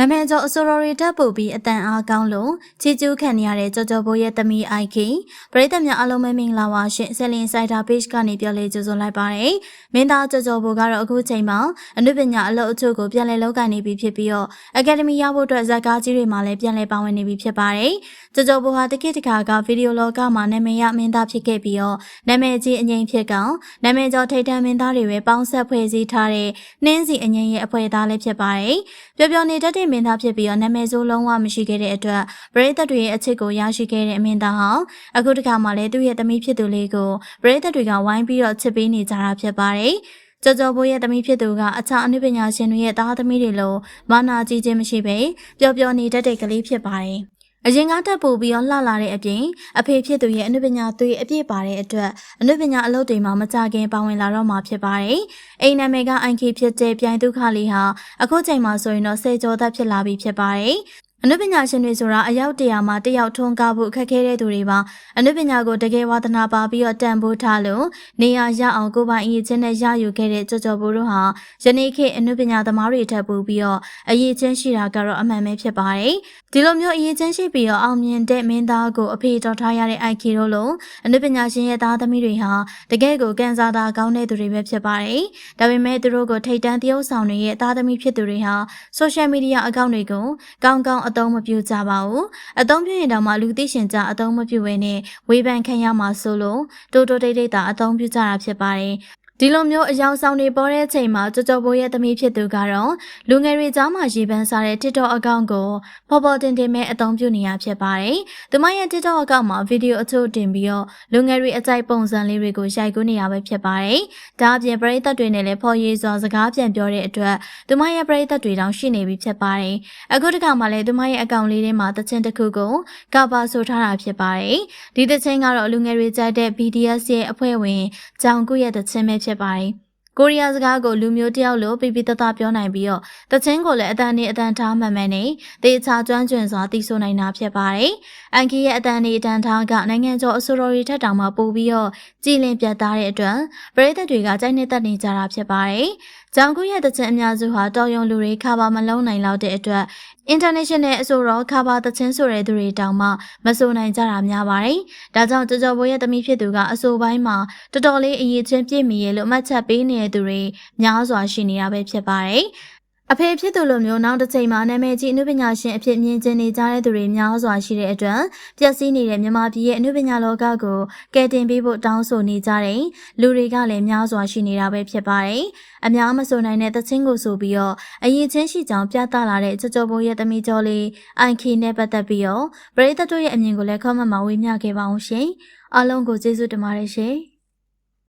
နာမည်ကျော်အဆိုတော်ရီတက်ပို့ပြီးအတန်အားကောင်းလို့ချီကျူးခံနေရတဲ့ကြော်ကြော်ဘိုးရဲ့သမီး IK ပရိသတ်များအားလုံးပဲမင်္ဂလာပါရှင်ဆယ်လင်ဆိုင်တာ page ကနေပြောလေးကြိုဆိုလိုက်ပါတယ်မင်းသားကြော်ကြော်ဘိုးကတော့အခုချိန်မှာအနုပညာအလုပ်အချို့ကိုပြန်လည်လုပ်ကိုင်နေပြီဖြစ်ပြီးတော့အကယ်ဒမီရဖို့အတွက်ဇက်ကားကြီးတွေမှာလည်းပြန်လည်ပါဝင်နေပြီဖြစ်ပါတယ်ကြော်ကြော်ဘိုးဟာတကိတခါကဗီဒီယိုလောကမှာနာမည်ရမင်းသားဖြစ်ခဲ့ပြီးတော့နာမည်ကြီးအငိမ့်ဖြစ်ကောင်နာမည်ကျော်ထိတ်တန့်မင်းသားတွေပဲပေါင်းဆက်ဖွဲ့စည်းထားတဲ့နှင်းစီအငိမ့်ရဲ့အဖွဲ့သားလည်းဖြစ်ပါတယ်ပျော်ပျော်နေတတ်တဲ့မင်းသားဖြစ်ပြီးတော့နာမည်ဆိုးလုံးဝမရှိခဲ့တဲ့အတွက်ပရိသတ်တွေရဲ့အချစ်ကိုရရှိခဲ့တဲ့အမင်းသားဟောင်းအခုတခါမှလည်းသူ့ရဲ့သမီးဖြစ်သူလေးကိုပရိသတ်တွေကဝိုင်းပြီးတော့ချစ်ပေးနေကြတာဖြစ်ပါတယ်ကျော်ကျော်ဘိုးရဲ့သမီးဖြစ်သူကအခြားအနုပညာရှင်တွေရဲ့သားသမီးတွေလိုမာနာကြီးခြင်းမရှိပဲပျော်ပျော်နေတတ်တဲ့ကလေးဖြစ်ပါတယ်။ အရင်ကတက်ပို့ပြီးတော့လှလာတဲ့အပြင်အဖေဖြစ်သူရဲ့အနုပညာသွေးအပြည့်ပါတဲ့အတွက်အနုပညာအလုပ်တွေမှာမကြခင်ပါဝင်လာတော့မှာဖြစ်ပါတယ်။အိမ်နာမည်က IK ဖြစ်တဲ့ပြိုင်ဒုက္ခလေးဟာအခုချိန်မှာဆိုရင်တော့စေကျော်သက်ဖြစ်လာပြီဖြစ်ပါတယ်။ အနုပညာရှင်တွေဆိုတာအယောက်တရာမှာတယောက်ထွန်းကားဖို့အခက်ခဲတဲ့သူတွေပါအနုပညာကိုတကယ်ဝါသနာပါပြီးတော့တန်ဖိုးထားလို့နေရာရအောင်ကိုပိုင်အရေးချင်းနဲ့ရယူခဲ့တဲ့ကြော်ကြော်ဘိုးတို့ဟာယနေ့ခေတ်အနုပညာသမားတွေထပ်ပူပြီးတော့အရေးချင်းရှိတာကတော့အမှန်ပဲဖြစ်ပါတယ်ဒီလိုမျိုးအရေးချင်းရှိပြီးတော့အောင်မြင်တဲ့မင်းသားကိုအဖေတော်ထားရတဲ့ IQ တို့လိုအနုပညာရှင်ရဲ့သားသမီးတွေဟာတကယ်ကိုကန်ဆာတာကောင်းတဲ့သူတွေပဲဖြစ်ပါတယ်ဒါပေမဲ့သူတို့ကိုထိတ်တန်းတရုပ်ဆောင်တွေရဲ့သားသမီးဖြစ်သူတွေဟာ social media အကောင့်တွေကိုကောင်းကောင်းအသုံးမပြုကြပါဘူးအသုံးပြုရင်တော့မှလူသိရှင်ကြအသုံးမပြုဘဲနဲ့ဝေဖန်ခံရမှာဆိုလို့တိုးတိုးတိတ်တိတ်တာအသုံးပြုကြတာဖြစ်ပါတယ် ဒီလိုမျိုးအယောင်ဆောင်တွေပေါ်တဲ့အချိန်မှာကြော်ကြော်ဘိုးရဲ့သမီးဖြစ်သူကတော့လူငယ်တွေကြားမှာရေပန်းစားတဲ့ TikTok အကောင့်ကိုပေါ်ပေါ်တင်တင်မဲ့အသုံးပြုနေရဖြစ်ပါတယ်။သူမရဲ့ TikTok အကောင့်မှာဗီဒီယိုအချို့တင်ပြီးတော့လူငယ်တွေအကြိုက်ပုံစံလေးတွေကိုရိုက်ကူးနေရပဲဖြစ်ပါတယ်။ဒါအပြင်ပရိသတ်တွေနဲ့လည်းဖော်ရည်စွာစကားပြန်ပြောတဲ့အတွက်သူမရဲ့ပရိသတ်တွေတောင်ရှိနေပြီဖြစ်ပါတယ်။အခုတခါမှလည်းသူမရဲ့အကောင့်လေးထဲမှာတချင်တစ်ခုကိုကဘာဆိုထားတာဖြစ်ပါတယ်။ဒီတချင်ကတော့လူငယ်တွေကြိုက်တဲ့ BTS ရဲ့အဖွဲ့ဝင်ကြောင်ကုရဲ့တချင်ပဲဖြစ်ပါတယ်။ကိုရီးယားစကားကိုလူမျိုးတယောက်လိုပြပြတသားပြောနိုင်ပြီးတော့တချင်းကိုလည်းအတန်နဲ့အတန်ထားမှန်မှန်နဲ့တေချာကျွမ်းကျင်စွာသိဆိုနိုင်တာဖြစ်ပါတယ်။အန်ကီရဲ့အတန်နဲ့အတန်ထားကနိုင်ငံကျော်အဆိုတော်ရီထက်တောင်မှပိုပြီးတော့ကြည်လင်ပြတ်သားတဲ့အတွက်ပရိသတ်တွေကကြိုက်နှစ်သက်နေကြတာဖြစ်ပါတယ်။ကြောင်ကူရဲ့တချင်းအများစုဟာတော်ရုံလူတွေခါပါမလုံးနိုင်လောက်တဲ့အတွက် international အဆိုတော်ခါပါတချင်းဆိုတဲ့သူတွေတောင်မှမဆိုနိုင်ကြတာများပါတယ်။ဒါကြောင့်ကြော်ကြော်ဘိုးရဲ့သမီးဖြစ်သူကအဆိုပိုင်းမှာတော်တော်လေးအရေးချင်းပြည့်မီရဲ့လို့အမှတ်ချက်ပေးနေတဲ့သူတွေများစွာရှိနေတာပဲဖြစ်ပါတယ်။ အဖေဖြစ်သူလိုမျိုးနောက်တစ်ချိန်မှာနာမည်ကြီးအနုပညာရှင်အဖြစ်မြင်ကျင်နေကြတဲ့သူတွေများစွာရှိတဲ့အတွက်ပျက်စီးနေတဲ့မြန်မာပြည်ရဲ့အနုပညာလောကကိုကယ်တင်ပေးဖို့တောင်းဆိုနေကြတဲ့လူတွေကလည်းများစွာရှိနေတာပဲဖြစ်ပါတယ်။အများမဆိုနိုင်တဲ့သချင်းကိုဆိုပြီးတော့အရေးချင်းရှိကြောင်ပြသလာတဲ့ကြော်ကြော်ဘိုးရဲ့သမီးကျော်လေးအိုင်ခီနဲ့ပတ်သက်ပြီးတော့ပရိသတ်တို့ရဲ့အမြင်ကိုလည်းခေါမမှာဝေမျှခဲ့ပါအောင်ရှင်။အားလုံးကိုကျေးဇူးတင်ပါတယ်ရှင်။